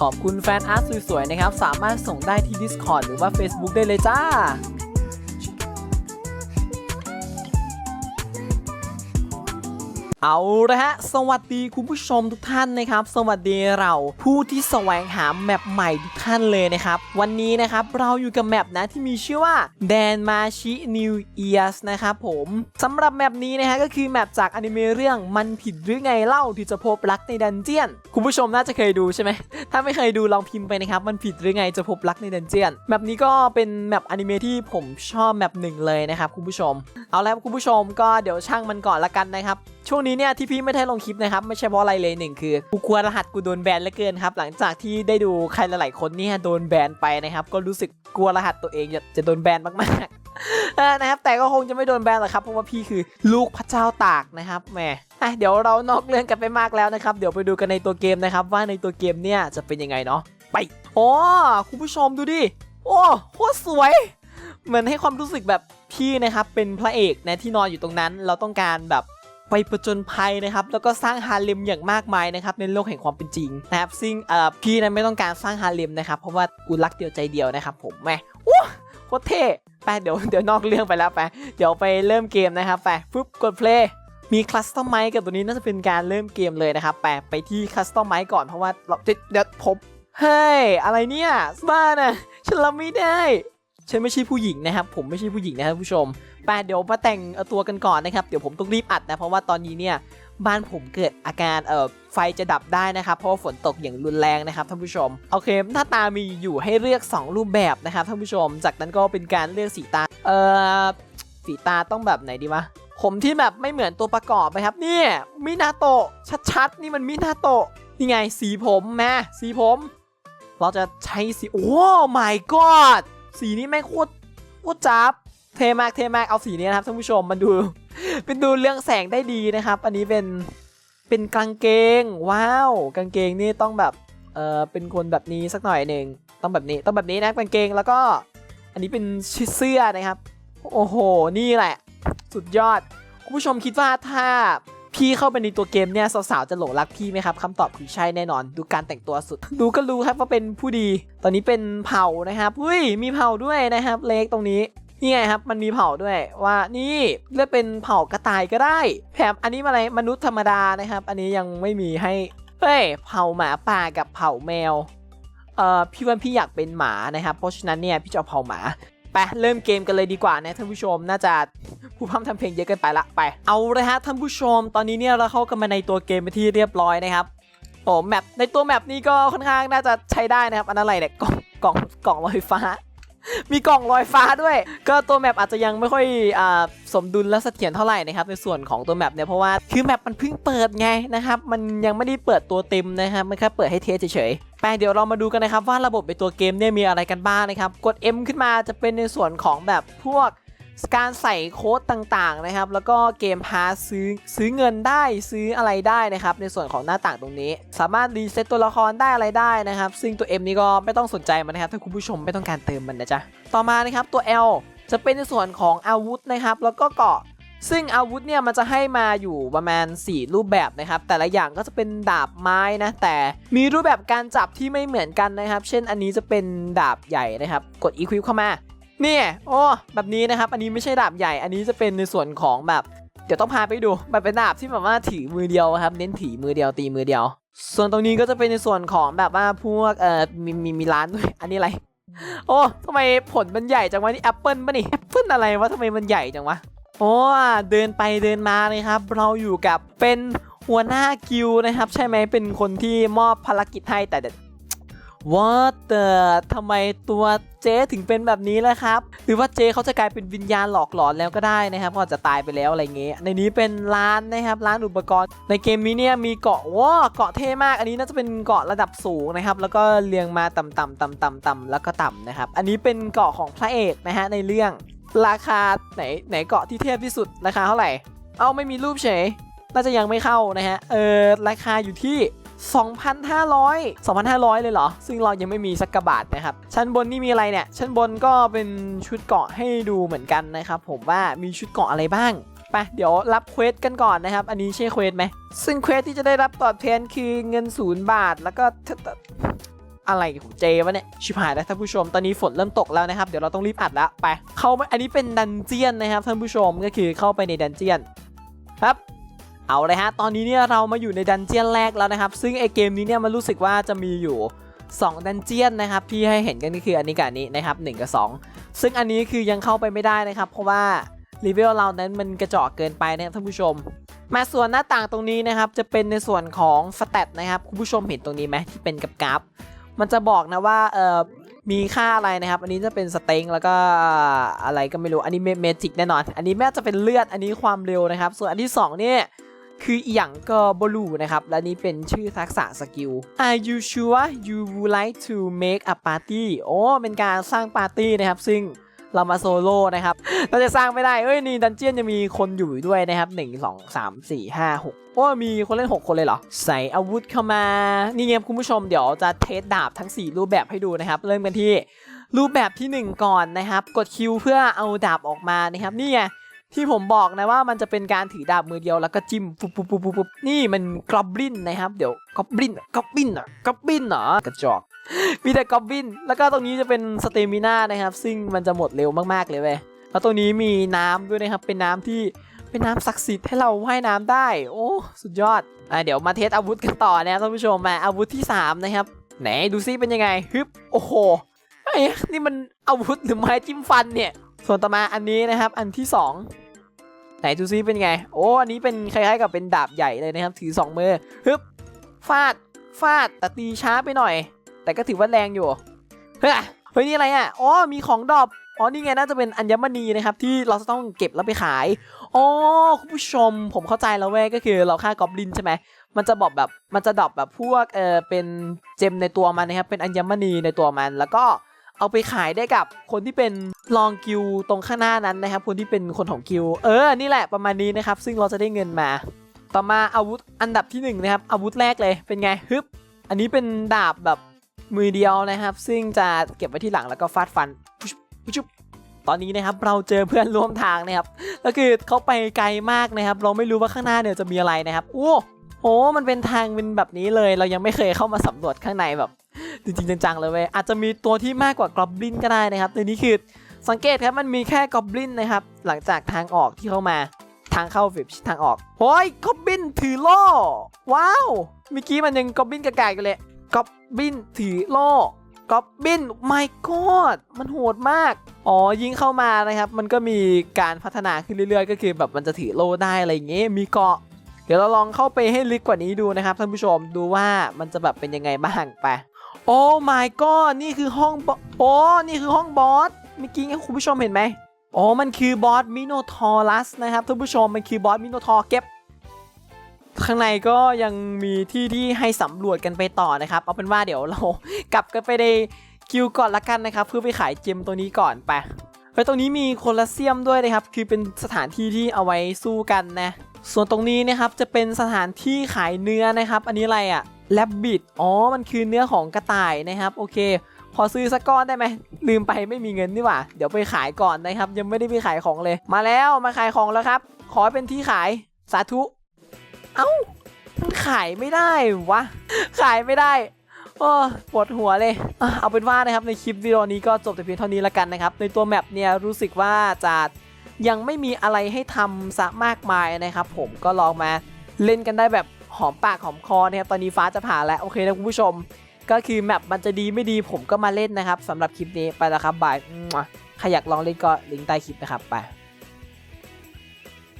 ขอบคุณแฟนอาร์ตสวยๆนะครับ สามารถส่งได้ที่ Discord หรือว่า Facebook ได้เลยจ้า เอาละฮะ สวัสดีคุณผู้ชมทุกท่านนะครับ สวัสดีเราผู้ที่แสวงหาแมปใหม่ทุกท่านเลยนะครับ วันนี้นะครับเราอยู่กับแมปนะที่มีชื่อว่าแดนมาชินิวเอียสนะครับผมสำหรับแมปนี้นะฮะก็คือแมปจากอนิเมะเรื่องมันผิดหรือไงเล่าที่จะพบรักในดันเจียน คุณผู้ชมน่าจะเคยดูใช่ไหม ถ้าไม่เคยดูลองพิมพ์ไปนะครับ มันผิดหรือไงจะพบรักในดันเจียนแมปนี้ก็เป็นแมปอนิเมะที่ผมชอบแมปหนึ่งเลยนะครับคุณผู้ชม เอาแล้วคุณผู้ชมก็เดี๋ยวช่างมันก่อนละกันนะครับ ช่วงนี้เนี่ยที่พี่ไม่ได้ลงคลิปนะครับไม่ใช่เพราะอะไรเลยหนึ่งคือกูกลัวรหัสกูโดนแบนเหลือเกินครับหลังจากที่ได้ดูใครหลายๆคนเนี่ยโดนแบนไปนะครับก็รู้สึกกลัวรหัสตัวเองจะจะโดนแบนมากๆนะครับแต่ก็คงจะไม่โดนแบนหรอกครับเพราะว่าพี่คือลูกพระเจ้าตากนะครับแหมเดี๋ยวเรานอกเรื่องกันไปมากแล้วนะครับเดี๋ยวไปดูกันในตัวเกมนะครับว่าในตัวเกมเนี่ยจะเป็นยังไงเนาะไปโอ้คุณผู้ชมดูดิโอ้โคตรสวยเหมือนให้ความรู้สึกแบบพี่นะครับเป็นพระเอกนะที่นอนอยู่ตรงนั้น เราต้องการแบบ ไปประจนภัยนะครับแล้วก็สร้างฮาเลมอย่างมากมายนะครับในโลกแห่งความเป็นจริงนะครับซึ่งเอ่อพี่นั้นไม่ต้องการสร้างฮาเลมนะครับเพราะว่ากูรักเดียวใจเดียวนะครับผมแม่โอ้โคตรเท่ไปเดี๋ยวเดี๋ยวนอกเรื่องไปแล้วไปเดี๋ยวไปเริ่มเกมนะครับไปปุ๊บกดเพลย์มีคัสตอมไมกับตัวนี้น่าจะเป็นการเริ่มเกมเลยนะครับไปไปที่คัสตอมไมก่อนเพราะว่าเราเดี๋ยวผมเฮ้ยอะไรเนี่ยบ้านะฉันรับไม่ได้ ฉันไม่ใช่ผู้หญิงนะครับ ผมไม่ใช่ผู้หญิงนะครับผู้ชมไปเดี๋ยวมาแต่งตัวกันก่อนนะครับ เดี๋ยวผมต้องรีบอัดนะ เพราะว่าตอนนี้เนี่ยบ้านผมเกิดอาการเอ่อไฟจะดับได้นะครับ เพราะว่าฝนตกอย่างรุนแรงนะครับท่านผู้ชม โอเค หน้าตามีอยู่ให้เลือก 2 รูปแบบนะครับท่านผู้ชม จากนั้นก็เป็นการเลือกสีตา เอ่อ สีตาต้องแบบไหนดีวะ ผมที่แบบไม่เหมือนตัวประกอบไปครับเนี่ยมินาโตะชัดๆ นี่มันมินาโตะนี่ไงสีผมแม่สีผม เราจะใช้สี โอ้ my god สีนี้แม่งโคตรโคตรจับเทมากเทมากเอาสีนี้นะครับท่านผู้ชมมันดู เป็นดูเรื่องแสงได้ดีนะครับ อันนี้เป็นเป็นกางเกง ว้าว กางเกงนี่ต้องแบบเออเป็นคนแบบนี้สักหน่อยหนึ่งต้องแบบนี้ต้องแบบนี้นะกางเกงแล้วก็ อันนี้เป็นชุดเสื้อนะครับ โอ้โห นี่แหละ สุดยอด คุณผู้ชมคิดว่าถ้า พี่เข้าไปในตัวเกมเนี่ยสาวๆจะหลงรักพี่ไหมครับคำตอบคือใช่แน่นอน ดูการแต่งตัวสุด ดูก็รู้ครับว่าเป็นผู้ดี ตอนนี้เป็นเผ่านะครับเฮ้ยมีเผ่าด้วยนะครับเล็กตรงนี้นี่ไงครับ มันมีเผ่าด้วยว่านี่เลือกเป็นเผ่ากระต่ายก็ได้แถมอันนี้มาอะไรมนุษย์ธรรมดานะครับ อันนี้ยังไม่มีให้เฮ้ยเผ่าหมาป่ากับเผ่าแมวเอ่อพี่ว่าพี่อยากเป็นหมานะครับ เพราะฉะนั้นเนี่ยพี่จะเอาเผ่าหมา ไปเริ่มเกมกันเลยดีกว่านะท่านผู้ชมน่าจะผู้พัมทำเพลงเยอะเกินไปละไปเอาเลยฮะท่านผู้ชม ตอนนี้เนี่ยเราเข้ากันมาในตัวเกมไปที่เรียบร้อยนะครับโอ้แมปในตัวแมปนี้ก็ค่อนข้างน่าจะใช้ได้นะครับอันนั้นอะไรเนี่ยกล่องกล่องกล่องลอยฟ้า มีกล่องลอยฟ้าด้วย ก็ตัวแมปอาจจะยังไม่ค่อยอสมดุลและเสถียรเท่าไหร่นะครับในส่วนของตัวแมปเนี่ยเพราะว่าคือแมปมันเพิ่งเปิดไงนะครับมันยังไม่ได้เปิดตัวเต็มนะครับมันแค่เปิดให้เทสเฉยๆไปเดี๋ยวเรามาดูกันนะครับว่าระบบในตัวเกมเนี่ยมีอะไรกันบ้างนะครับกด M ขึ้นมาจะเป็นในส่วนของแบบพวก การใส่โค้ดต่างๆนะครับ แล้วก็เกมพาสซื้อซื้อเงินได้ซื้ออะไรได้นะครับ ในส่วนของหน้าต่างตรงนี้ สามารถรีเซ็ตตัวละครได้อะไรได้นะครับ ซึ่งตัว M นี้ก็ไม่ต้องสนใจมันนะครับ ถ้าคุณผู้ชมไม่ต้องการเติมมันนะจ๊ะ ต่อมานะครับตัว L จะเป็นในส่วนของอาวุธนะครับ แล้วก็เกาะซึ่งอาวุธเนี่ยมันจะให้มาอยู่ประมาณ 4 รูปแบบนะครับ แต่ละอย่างก็จะเป็นดาบไม้นะ แต่มีรูปแบบการจับที่ไม่เหมือนกันนะครับ เช่นอันนี้จะเป็นดาบใหญ่นะครับ กด equip เข้ามา เนี่ยโอ้แบบนี้นะครับอันนี้ไม่ใช่ดาบใหญ่อันนี้จะเป็นในส่วนของแบบเดี๋ยวต้องพาไปดูแบบเป็นดาบที่แบบว่าถือมือเดียวครับ เน้นถือมือเดียวตีมือเดียว ส่วนตรงนี้ก็จะเป็นในส่วนของแบบว่าพวกเอ่อมีมีมีร้านด้วยอันนี้อะไร โอ้ทำไมผลมันใหญ่จังวะนี่แอปเปิลปะนี่แอปเปิลอะไรวะทำไมมันใหญ่จังวะโอ้เดินไปเดินมาเลยครับ เราอยู่กับเป็นหัวหน้ากิลนะครับ ใช่ไหมเป็นคนที่มอบภารกิจให้แต่ What the ทำไมตัวเจ๊ถึงเป็นแบบนี้ล่ะครับ หรือว่าเจ๊เขาจะกลายเป็นวิญญาณหลอกหลอนแล้วก็ได้นะครับเขาอาจจะตายไปแล้วอะไรเงี้ย ในนี้เป็นร้านนะครับร้านอุปกรณ์ ในเกมนี้เนี่ยมีเกาะว้าเกาะเท่มาก อันนี้น่าจะเป็นเกาะระดับสูงนะครับ แล้วก็เรียงมาต่ำๆต่ำๆต่ำๆแล้วก็ต่ำนะครับ อันนี้เป็นเกาะของพระเอกนะฮะในเรื่อง ราคาไหนไหนเกาะที่เทพที่สุดราคาเท่าไหร่ เอาไม่มีรูปเฉย น่าจะยังไม่เข้านะฮะ เออราคาอยู่ที่ 2,500 2,500 เลยเหรอ ซึ่งเรายังไม่มีสักกระบาทนะครับ ชั้นบนนี่มีอะไรเนี่ย ชั้นบนก็เป็นชุดเกาะให้ดูเหมือนกันนะครับผมว่ามีชุดเกาะอะไรบ้างไปเดี๋ยวรับเควสกันก่อนนะครับ อันนี้ใช่เควสไหม ซึ่งเควสที่จะได้รับตอบแทนคือเงินศูนย์บาท แล้วก็อะไรของเจวะเนี่ย ชิบหายแล้วท่านผู้ชม ตอนนี้ฝนเริ่มตกแล้วนะครับ เดี๋ยวเราต้องรีบอัดแล้วไป เข้าไปอันนี้เป็นดันเจียนนะครับท่านผู้ชม ก็คือเข้าไปในดันเจียน ครับ เอาเลยฮะ ตอนนี้เนี่ยเรามาอยู่ในดันเจียนแรกแล้วนะครับ ซึ่งไอเกมนี้เนี่ยมันรู้สึกว่าจะมีอยู่ 2 ดันเจียนนะครับ ที่ให้เห็นกันก็คืออันนี้กับอันนี้นะครับ1กับ 2 ซึ่งอันนี้คือยังเข้าไปไม่ได้นะครับ เพราะว่ารีเวลเรานั้นมันกระจอกเกินไปนะครับท่านผู้ชม มาส่วนหน้าต่างตรงนี้นะครับจะเป็นในส่วนของสเตตนะครับคุณผู้ชมเห็นตรงนี้ไหมที่เป็นกับกราฟ มันจะบอกนะว่าเออมีค่าอะไรนะครับ อันนี้จะเป็นสเต็งแล้วก็อะไรก็ไม่รู้ อันนี้เมจิกแน่นอน อันนี้แม่จะเป็นเลือด อันนี้ความเร็วนะครับ ส่วนอันที่สองเนี่ย คืออหย่างก็บลูนะครับ และนี่เป็นชื่อทักษะสกิล Are you sure you would like to make a party โอ้เป็นการสร้างปาร์ตี้นะครับ ซึ่งเรามาโซโล่นะครับ เราจะสร้างไม่ได้ เอ้ยนี่ดันเจียนจะมีคนอยู่ด้วยนะครับ 1 2 3 4 5 6โอ้มีคนเล่น 6 คนเลยเหรอ ใส่อาวุธเข้ามา นี่ไงคุณผู้ชมเดี๋ยวจะเทสดาบทั้ง 4 รูปแบบให้ดูนะครับ เริ่มกันที่รูปแบบทีหนึ่1 ก่อนนะครับ กดคิวเพื่อเอาดาบออกมานะครับ นี่ไง ที่ผมบอกนะว่ามันจะเป็นการถือดาบมือเดียวแล้วก็จิ้มปุ๊บปุ๊บปุ๊บปุ๊บนี่มันกรอบลินนะครับ เดี๋ยวกรอบลินกรอบลินอะกรอบลินเหรอกระจอกมีแต่กอบบิน แล้วก็ตรงนี้จะเป็นสเตมิน่านะครับ ซึ่งมันจะหมดเร็วมากๆเลยเว้ยแล้วตรงนี้มีน้ำด้วยนะครับ เป็นน้ำที่เป็นน้ำศักดิ์สิทธิ์ให้เราว่ายน้ำได้ โอ้สุดยอดอะเดี๋ยวมาเทสอาวุธกันต่อนะท่านผู้ชมมาอาวุธที่ 3 นะครับ ไหนดูซิเป็นยังไงฮึบโอ้โหไอ้นี่มันอาวุธหรือไม้จิ้มฟันเนี่ย ส่วนต่อมาอันนี้นะครับอันที่ 2 ไหนดูซิเป็นไง โอ้อันนี้เป็นคล้ายๆกับเป็นดาบใหญ่เลยนะครับ ถือ 2 มือฮึบฟาดฟาดแต่ตีช้าไปหน่อย แต่ก็ถือว่าแรงอยู่เฮ้ยเฮ้ยนี่อะไรอะอ๋อมีของดรอปอ๋อนี่ไงน่าจะเป็นอัญมณีนะครับที่เราจะต้องเก็บแล้วไปขายอ๋อคุณผู้ชมผมเข้าใจแล้วเว้ยก็คือเราฆ่ากอบลินใช่ไหมมันจะบอกแบบมันจะดรอปแบบพวกเออเป็นเจมในตัวมันนะครับเป็นอัญมณีในตัวมัน แล้วก็เอาไปขายได้กับคนที่เป็น ลองกิลตรงข้างหน้านั้นนะครับคนที่เป็นคนของกิลเออนี่แหละประมาณนี้นะครับ ซึ่งเราจะได้เงินมา ต่อมาอาวุธอันดับที่หนึ่งนะครับอาวุธแรกเลยเป็นไงฮึบอันนี้เป็นดาบแบบมือเดียวนะครับ ซึ่งจะเก็บไว้ที่หลังแล้วก็ฟาดฟันปุ๊บตอนนี้นะครับเราเจอเพื่อนร่วมทางนะครับก็คือเขาไปไกลมากนะครับ เราไม่รู้ว่าข้างหน้าเนี่ยจะมีอะไรนะครับโอ้โหมันเป็นทางเป็นแบบนี้เลย เรายังไม่เคยเข้ามาสำรวจข้างในแบบจริงๆจังๆเลยเว้ยอาจจะมีตัวที่มากกว่ากรอบลินก็ได้นะครับในนี้คือ สังเกตครับมันมีแค่กอบลินนะครับ หลังจากทางออกที่เข้ามาทางเข้าฟิบทางออกโอ้ยกอบบินถือโล่ว้าวเมื่อกี้มันยังกอบบินกระกายกันเลยกอบบินถือโล่กอบบินไม่กอดมันโหดมากอ๋อยิงเข้ามานะครับ มันก็มีการพัฒนาขึ้นเรื่อยๆ ก็คือแบบมันจะถือโล่ได้อะไรอย่างเงี้ยมีเกาะเดี๋ยวเราลองเข้าไปให้ลึกกว่านี้ดูนะครับท่านผู้ชมดูว่ามันจะแบบเป็นยังไงบ้างไปโอ้ my god นี่คือห้องบอโอ้นี่คือห้องบอส เมื่อกี้คุณผู้ชมเห็นไหมอ๋อมันคือบอสมิโนทอรัสนะครับท่านผู้ชมมันคือบอสมิโนทอเก็บ ข้างในก็ยังมีที่ที่ให้สำรวจกันไปต่อนะครับ เอาเป็นว่าเดี๋ยวเรากลับกันไปในคิวก่อนละกันนะครับ เพื่อไปขายเจมตัวนี้ก่อนไปเฮ้ยตรงนี้มีโคลอเซียมด้วยนะครับ คือเป็นสถานที่ที่เอาไว้สู้กันนะส่วนตรงนี้นะครับจะเป็นสถานที่ขายเนื้อนะครับ อันนี้อะไรอะแลบบิดอ๋อมันคือเนื้อของกระต่ายนะครับโอเค พอซื้อสักก้อนได้ไหมลืมไปไม่มีเงินนี่หว่า เดี๋ยวไปขายก่อนนะครับ ยังไม่ได้ไปขายของเลย มาแล้วมาขายของแล้วครับ ขอเป็นที่ขายสาธุ เอ้ามันขายไม่ได้วะ ขายไม่ได้โอ้ปวดหัวเลย เอาเป็นว่านะครับในคลิปวิดีโอนี้ก็จบแต่เพียงเท่านี้แล้วกันนะครับ ในตัวแมปเนี่ยรู้สึกว่าจะยังไม่มีอะไรให้ทำซะมากมายนะครับ ผมก็ลองมาเล่นกันได้แบบหอมปากหอมคอนะครับตอนนี้ฟ้าจะผ่าแล้วโอเคนะคุณผู้ชม ก็คือแมปมันจะดีไม่ดีผมก็มาเล่นนะครับสำหรับคลิปนี้ไปแล้วครับบายใครอยากลองเล่นก็ลิงก์ใต้คลิปนะครับไป